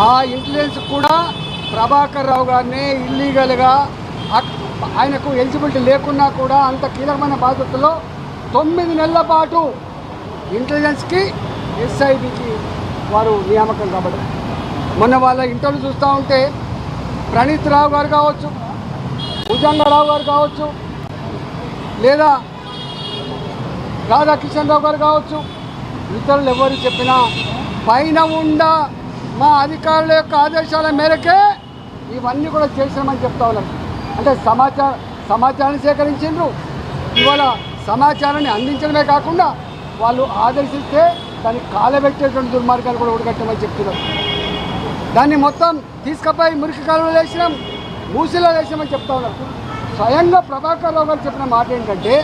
ఆ ఇంటెలిజెన్స్ కూడా ప్రభాకర్ రావు గారిని ఇల్లీగల్గా ఆయనకు ఎలిజిబిలిటీ లేకున్నా కూడా అంత కీలకమైన బాధ్యతలో తొమ్మిది నెలల పాటు ఇంటెలిజెన్స్కి ఎస్ఐబికి వారు నియామకం కాబట్టి. మొన్న వాళ్ళ ఇంటర్వ్యూ చూస్తూ ఉంటే ప్రణీత్ రావు గారు కావచ్చు భుజంగరావు గారు కావచ్చు లేదా రాధాకిషన్ రావు గారు కావచ్చు ఇతరులు ఎవరు చెప్పినా పైన ఉండ మా అధికారుల యొక్క ఆదేశాల మేరకే ఇవన్నీ కూడా చేసామని చెప్తా ఉన్నాం. అంటే సమాచార సమాచారాన్ని సేకరించిండ్రు. ఇవాళ సమాచారాన్ని అందించడమే కాకుండా వాళ్ళు ఆదేశిస్తే దాన్ని కాలబెట్టేటువంటి దుర్మార్గాలు కూడా ఉడగట్టమని చెప్తున్నారు దాన్ని మొత్తం తీసుకపోయి మురికి కాలంలో వేసినాం మూసిలో వేసామని చెప్తా ఉన్నాం. స్వయంగా ప్రభాకర్ రావు గారు చెప్పిన మాట ఏంటంటే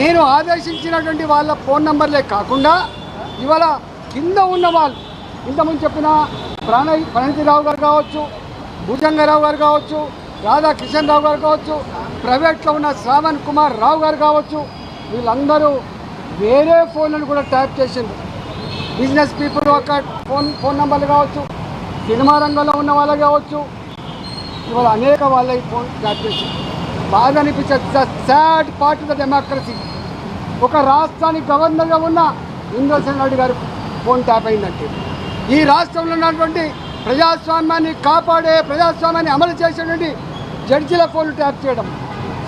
నేను ఆదేశించినటువంటి వాళ్ళ ఫోన్ నంబర్లే కాకుండా ఇవాళ కింద ఉన్న వాళ్ళు ఇంతకుముందు చెప్పిన ప్రణయ్ ప్రణతిరావు గారు కావచ్చు భుజంగరావు గారు కావచ్చు రాధా కిషన్ రావు గారు కావచ్చు ప్రైవేట్లో ఉన్న శ్రావణ్ కుమార్ రావు గారు కావచ్చు వీళ్ళందరూ వేరే ఫోన్లను కూడా ట్యాప్ చేసిండ్రు. బిజినెస్ పీపుల్ ఒక ఫోన్ ఫోన్ నెంబర్లు కావచ్చు సినిమా రంగంలో ఉన్న వాళ్ళు కావచ్చు ఇవాళ అనేక వాళ్ళ ఫోన్ ట్యాప్ చేసి బాగా అనిపించే sad part of the democracy. ఒక రాష్ట్రానికి గవర్నర్గా ఉన్న ఇంద్రసేన్ రెడ్డి గారు ఫోన్ ట్యాప్ అయిందంటే. ఈ రాష్ట్రంలో ఉన్నటువంటి ప్రజాస్వామ్యాన్ని కాపాడే ప్రజాస్వామ్యాన్ని అమలు చేసేటువంటి జడ్జీల ఫోన్లు ట్యాప్ చేయడం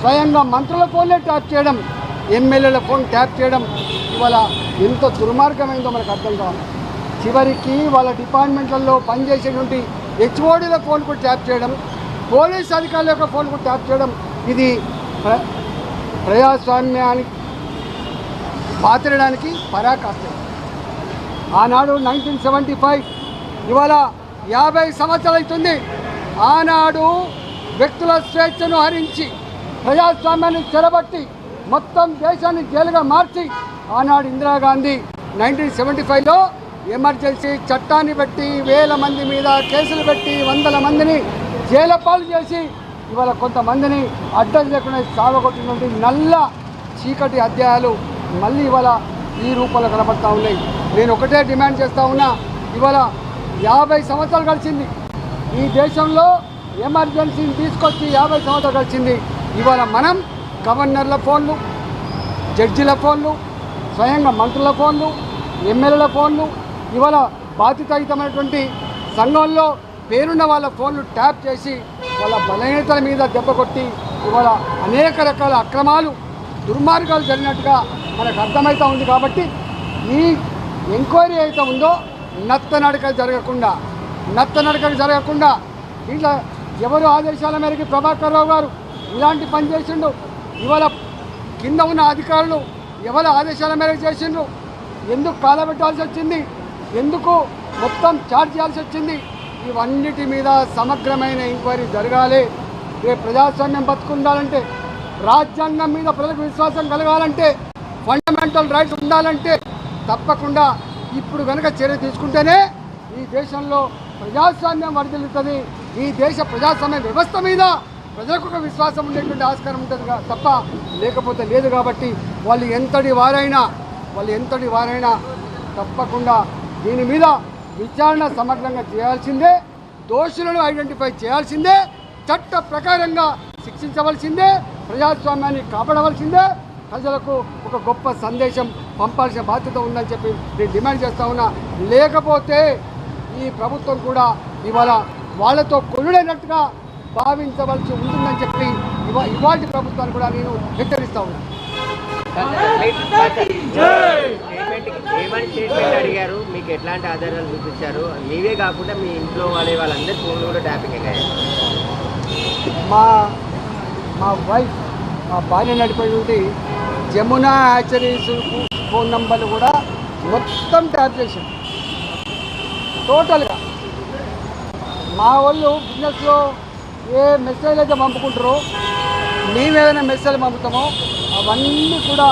స్వయంగా మంత్రుల ఫోన్లే ట్యాప్ చేయడం ఎమ్మెల్యేల ఫోన్ ట్యాప్ చేయడం ఇవాళ ఎంత దుర్మార్గమైందో మనకు అర్థం కావాలి. చివరికి వాళ్ళ డిపార్ట్మెంట్లలో పనిచేసేటువంటి హెచ్ఓడీల ఫోన్ కూడా ట్యాప్ చేయడం పోలీస్ అధికారుల యొక్క ఫోన్ కూడా ట్యాప్ చేయడం ఇది ప్ర ప్రజాస్వామ్యానికి పాతిరడానికి పరాకాష్ట. ఆనాడు నైన్టీన్ సెవెంటీ ఫైవ్ ఇవాళ యాభై సంవత్సరాలు అవుతుంది ఆనాడు వ్యక్తుల స్వేచ్ఛను హరించి ప్రజాస్వామ్యాన్ని చెరబట్టి మొత్తం దేశాన్ని జైలుగా మార్చి ఆనాడు ఇందిరాగాంధీ నైన్టీన్ సెవెంటీ ఫైవ్లో ఎమర్జెన్సీ చట్టాన్ని పెట్టి వేల మంది మీద కేసులు పెట్టి వందల మందిని జైలపాలు చేసి ఇవాళ కొంతమందిని అడ్డం లేకుండా సాగొట్టినటువంటి నల్ల చీకటి అధ్యాయాలు మళ్ళీ ఇవాళ ఈ రూపంలో కనబడతా ఉన్నాయి. నేను ఒకటే డిమాండ్ చేస్తా ఉన్నా ఇవాళ యాభై సంవత్సరాలు గడిచింది. ఈ దేశంలో ఎమర్జెన్సీని తీసుకొచ్చి యాభై సంవత్సరాలు గడిచింది. ఇవాళ మనం గవర్నర్ల ఫోన్లు జడ్జిల ఫోన్లు స్వయంగా మంత్రుల ఫోన్లు ఎమ్మెల్యేల ఫోన్లు ఇవాళ బాధ్యతాయుతమైనటువంటి సంఘంలో పేరున్న వాళ్ళ ఫోన్లు ట్యాప్ చేసి వాళ్ళ బలహీనతల మీద దెబ్బ కొట్టి ఇవాళ అనేక రకాల అక్రమాలు దుర్మార్గాలు జరిగినట్టుగా మనకు అర్థమవుతూ ఉంది కాబట్టి ఈ ఎంక్వైరీ అయితే ఉందో నత్తనడక జరగకుండా నత్తనడక జరగకుండా ఇట్లా ఎవరు ఆదేశాల మేరకు ప్రభాకర్ రావు గారు ఇలాంటి పని చేసిండు ఇవాళ కింద ఉన్న అధికారులు ఎవరి ఆదేశాల మేరకు చేసిండ్రు ఎందుకు కాలబెట్టాల్సి వచ్చింది ఎందుకు మొత్తం చార్జ్ చేయాల్సి వచ్చింది ఇవన్నిటి మీద సమగ్రమైన ఎంక్వైరీ జరగాలి. రేపు ప్రజాస్వామ్యం బతుకుండాలంటే రాజ్యాంగం మీద ప్రజలకు విశ్వాసం కలగాలంటే ఫండమెంటల్ రైట్స్ ఉండాలంటే తప్పకుండా ఇప్పుడు కనుక చర్య తీసుకుంటేనే ఈ దేశంలో ప్రజాస్వామ్యం వర్ధిల్లుతుంది. ఈ దేశ ప్రజాస్వామ్య వ్యవస్థ మీద ప్రజలకు ఒక విశ్వాసం ఉండేటువంటి ఆస్కారం ఉంటుంది తప్ప లేకపోతే లేదు కాబట్టి వాళ్ళు ఎంతటి వారైనా వాళ్ళు ఎంతటి వారైనా తప్పకుండా దీని మీద విచారణ సమగ్రంగా చేయాల్సిందే దోషులను ఐడెంటిఫై చేయాల్సిందే చట్ట ప్రకారంగా శిక్షించవలసిందే ప్రజాస్వామ్యాన్ని కాపాడవలసిందే ప్రజలకు ఒక గొప్ప సందేశం పంపాల్సిన బాధ్యత ఉందని చెప్పి నేను డిమాండ్ చేస్తా ఉన్నా. లేకపోతే ఈ ప్రభుత్వం కూడా ఇవాళ వాళ్ళతో కొల్లుడైనట్టుగా భావించవలసి ఉంటుందని చెప్పి ఇవా ఇవాటి ప్రభుత్వాన్ని కూడా నేను హెచ్చరిస్తా ఉన్నాను అడిగారు మీకు ఎట్లాంటి ఆధారాలు చూపించారు మీవే కాకుండా మీ ఇంట్లో వాళ్ళే వాళ్ళందరి ఫోన్లు కూడా ట్యాపింగ్ అయ్యాయి మా మా వైఫ్ మా భార్య ఉంటే జమునా హ్యాచరీస్ ఫోన్ నంబర్లు కూడా మొత్తం ట్యాప్ చేశాం టోటల్గా మా వాళ్ళు బిజినెస్లో ఏ మెసేజ్ అయితే పంపుకుంటారో మేము ఏదైనా మెసేజ్ పంపుతామో అవన్నీ కూడా